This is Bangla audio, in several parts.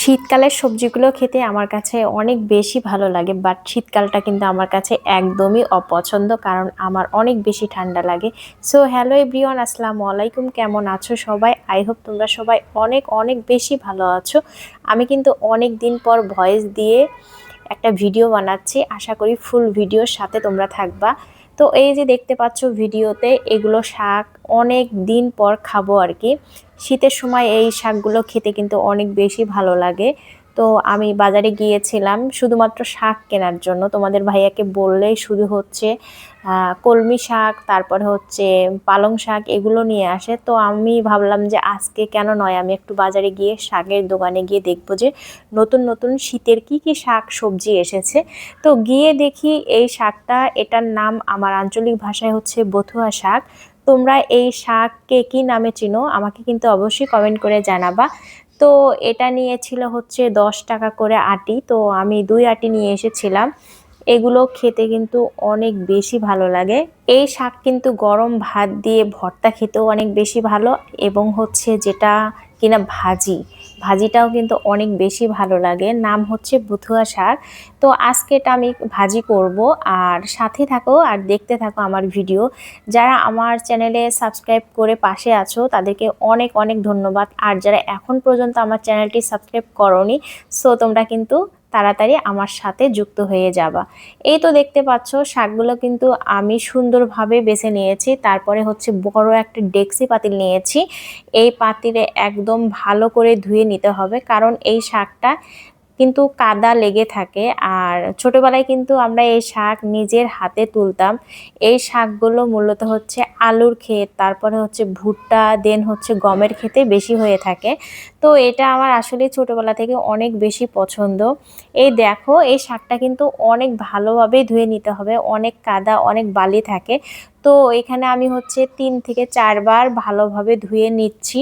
শীতকালের সবজিগুলো খেতে আমার কাছে অনেক বেশি ভালো লাগে বাট শীতকালটা কিন্তু আমার কাছে একদমই অপছন্দ কারণ আমার অনেক বেশি ঠান্ডা লাগে। সো হ্যালো এভরিওয়ান আসসালামু আলাইকুম, কেমন আছো সবাই? আই হোপ তোমরা সবাই অনেক অনেক বেশি ভালো আছো। আমি কিন্তু অনেক দিন পর ভয়েস দিয়ে একটা ভিডিও বানাচ্ছি। আশা করি ফুল ভিডিওর সাথে তোমরা থাকবা। তো এই যে দেখতে পাচ্ছ ভিডিওতে, এগুলো শাক অনেক দিন পর খাব আর কি। শীতের সময় এই শাকগুলো খেতে কিন্তু অনেক বেশি ভালো লাগে। তো আমি বাজারে গিয়েছিলাম শুধুমাত্র শাক কেনার জন্য। তোমাদের ভাইয়াকে বললেই শুরু হচ্ছে। কলমি শাক, তারপরে হচ্ছে পালং শাক এগুলো নিয়ে আসে। তো আমি ভাবলাম যে আজকে কেন নয়? আমি একটু বাজারে গিয়ে শাকের দোকানে গিয়ে দেখব যে নতুন নতুন শীতের কি কি শাক, সবজি এসেছে। তো গিয়ে দেখি এই শাকটা, এটার নাম আমার আঞ্চলিক ভাষায় হচ্ছে বথুয়া শাক। তোমরা এই শাককে কি নামে চিনো? আমাকে কিন্তু অবশ্যই কমেন্ট করে জানাবা। তো এটা নিয়েছিল হচ্ছে দশ টাকা করে আটি। তো আমি দুই আটি নিয়ে এসেছিলাম। এগুলো খেতে কিন্তু অনেক বেশি ভালো লাগে। এই শাক কিন্তু গরম ভাত দিয়ে ভর্তা খেতেও অনেক বেশি ভালো এবং হচ্ছে যেটা কিনা ভাজি, ভাজিটাও কিন্তু অনেক বেশি ভালো লাগে। নাম হচ্ছে বুথুয়া শাক। তো আজকে এটা আমি ভাজি করব। আর সাথে থাকো আর দেখতে থাকো আমার ভিডিও। যারা আমার চ্যানেলে সাবস্ক্রাইব করে পাশে আছো, তাদেরকে অনেক অনেক ধন্যবাদ। আর যারা এখন পর্যন্ত আমার চ্যানেলটি সাবস্ক্রাইব করনি, সো তোমরা কিন্তু তাড়াতাড়ি আমার সাথে যুক্ত হয়ে যাবা। এই তো দেখতে পাচ্ছ, শাকগুলো কিন্তু আমি সুন্দরভাবে বেছে নিয়েছি। তারপরে হচ্ছে বড় একটা ডেক্সি পাতিল নিয়েছি। এই পাতিলে একদম ভালো করে ধুয়ে নিতে হবে, কারণ এই শাকটা কিন্তু কাদা লেগে থাকে। আর ছোটোবেলায় কিন্তু আমরা এই শাক নিজের হাতে তুলতাম। এই শাকগুলো মূলত হচ্ছে আলুর ক্ষেত, তারপরে হচ্ছে ভুট্টা দেন হচ্ছে গমের খেতে বেশি হয়ে থাকে। তো এটা আমার আসলে ছোটোবেলা থেকে অনেক বেশি পছন্দ। এই দেখো, এই শাকটা কিন্তু অনেক ভালোভাবে ধুয়ে নিতে হবে। অনেক কাদা, অনেক বালি থাকে। তো এখানে আমি হচ্ছে তিন থেকে চারবার ভালোভাবে ধুয়ে নিচ্ছি।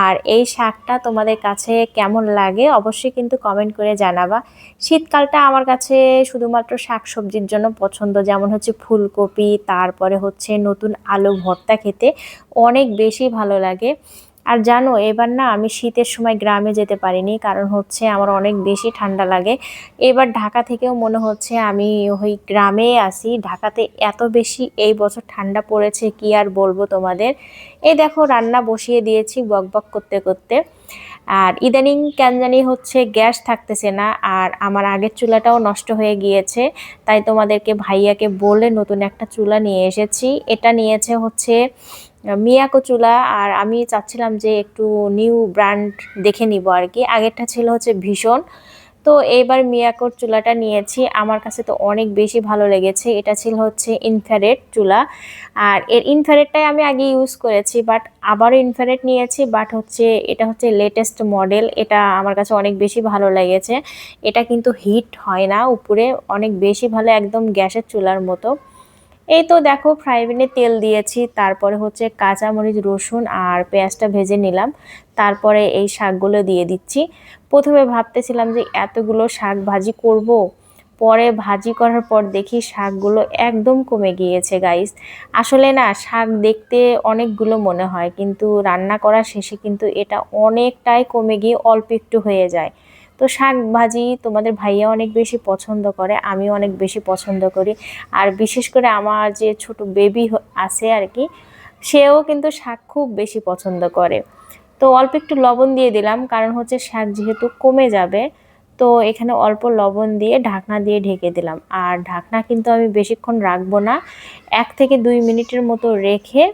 আর এই শাকটা তোমাদের কাছে কেমন লাগে অবশ্যই কিন্তু কমেন্ট করে জানাবা। শীতকালটা আমার কাছে শুধুমাত্র শাক সবজির জন্য পছন্দ, যেমন হচ্ছে ফুলকপি, তারপরে হচ্ছে নতুন আলু ভর্তা খেতে অনেক বেশি ভালো লাগে। আর জানো, এবার না আমি শীতের সময় গ্রামে যেতে পারিনি, কারণ হচ্ছে আমার অনেক বেশি ঠান্ডা লাগে। এবার ঢাকা থেকেও মনে হচ্ছে আমি ওই গ্রামে আসি ঢাকাতে এত বেশি এই বছর ঠান্ডা পড়েছে, কি আর বলব তোমাদের? এই দেখো, রান্না বসিয়ে দিয়েছি বক বক করতে করতে। আর ইদানিং কেন জানি হচ্ছে গ্যাস থাকতেছে না, আর আমার আগের চুলাটাও নষ্ট হয়ে গিয়েছে। তাই তোমাদেরকে ভাইয়াকে বলে নতুন একটা চুলা নিয়ে এসেছি। এটা নিয়েছে হচ্ছে মিয়াকো চুলা। আর আমি চাচ্ছিলাম যে একটু নিউ ব্র্যান্ড দেখে নিব আর কি। আগেরটা ছিল হচ্ছে ভীষণ। তো এইবার মিয়াকোর চুলাটা নিয়েছি। আমার কাছে তো অনেক বেশি ভালো লেগেছে। এটা ছিল হচ্ছে ইনফ্যারেট চুলা। আর এর ইনফ্যারেটটাই আমি আগে ইউজ করেছি বাট আবারও ইনফ্যারেট নিয়েছি বাট হচ্ছে এটা হচ্ছে লেটেস্ট মডেল এটা আমার কাছে অনেক বেশি ভালো লেগেছে। এটা কিন্তু হিট হয় না উপরে, অনেক বেশি ভালো একদম গ্যাসের চুলার মতো। এই তো দেখো ফ্রাই প্যানে তেল দিয়েছি, তারপরে হচ্ছে কাঁচামরিচ, রসুন আর পেঁয়াজটা ভেজে নিলাম। তারপরে এই শাকগুলো দিয়ে দিচ্ছি। প্রথমে ভাবতেছিলাম যে এতগুলো শাক ভাজি করব। পরে ভাজি করার পর দেখি শাকগুলো একদম কমে গিয়েছে গাইস আসলে না, শাক দেখতে অনেকগুলো মনে হয়, কিন্তু রান্না করার শেষে কিন্তু এটা অনেকটাই কমে গিয়ে অল্প একটু হয়ে যায়। তো শাক ভাজি তোমাদের ভাইয়া অনেক বেশি পছন্দ করে আমি অনেক বেশি পছন্দ করি। আর বিশেষ করে আমার যে ছোট বেবি আছে আর কি সেও কিন্তু শাক খুব বেশি পছন্দ করে। তো অল্প একটু লবণ দিয়ে দিলাম, কারণ হচ্ছে শাক যেহেতু কমে যাবে, তো এখানে অল্প লবণ দিয়ে ঢাকনা দিয়ে ঢেকে দিলাম। আর ঢাকনা কিন্তু আমি বেশিক্ষণ রাখব না, এক থেকে দুই মিনিটের মতো রেখে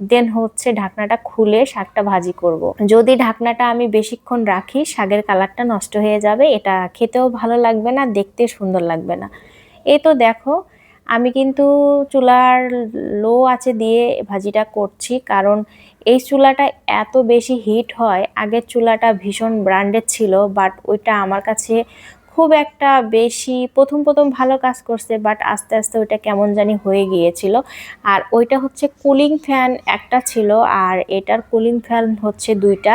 দেন হচ্ছে ঢাকনাটা খুলে শাকটা ভাজি করব। যদি ঢাকনাটা আমি বেশিক্ষণ রাখি, শাকের কালারটা নষ্ট হয়ে যাবে, এটা খেতেও ভালো লাগবে না, দেখতে সুন্দর লাগবে না এই তো দেখো, আমি কিন্তু চুলার লো আছে দিয়ে ভাজিটা করছি, কারণ এই চুলাটা এত বেশি হিট হয়, আগের চুলাটা ভীষণ ব্র্যান্ডেড ছিল বাট ওইটা আমার কাছে খুব একটা বেশি প্রথম প্রথম ভালো কাজ করছে বাট আস্তে আস্তে ওইটা কেমন জানি হয়ে গিয়েছিল। আর ওইটা হচ্ছে কুলিং ফ্যান একটা ছিল, আর এটার কুলিং ফ্যান হচ্ছে দুইটা।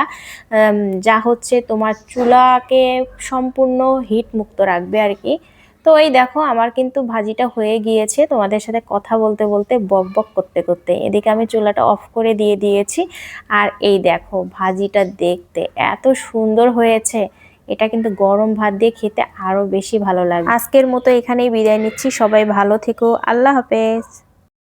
যা হচ্ছে তোমার চুলাকে সম্পূর্ণ হিট মুক্ত রাখবে আর কি। তো এই দেখো, আমার কিন্তু ভাজিটা হয়ে গিয়েছে। তোমাদের সাথে কথা বলতে বলতে বক বক করতে করতে এদিকে আমি চুলাটা অফ করে দিয়ে দিয়েছি। আর এই দেখো, ভাজিটা দেখতে এত সুন্দর হয়েছে। এটা কিন্তু গরম ভাত দিয়ে খেতে আরও বেশি ভালো লাগে। আজকের মতো এখানেই বিদায় নিচ্ছি। সবাই ভালো থেকো। আল্লাহ হাফেজ।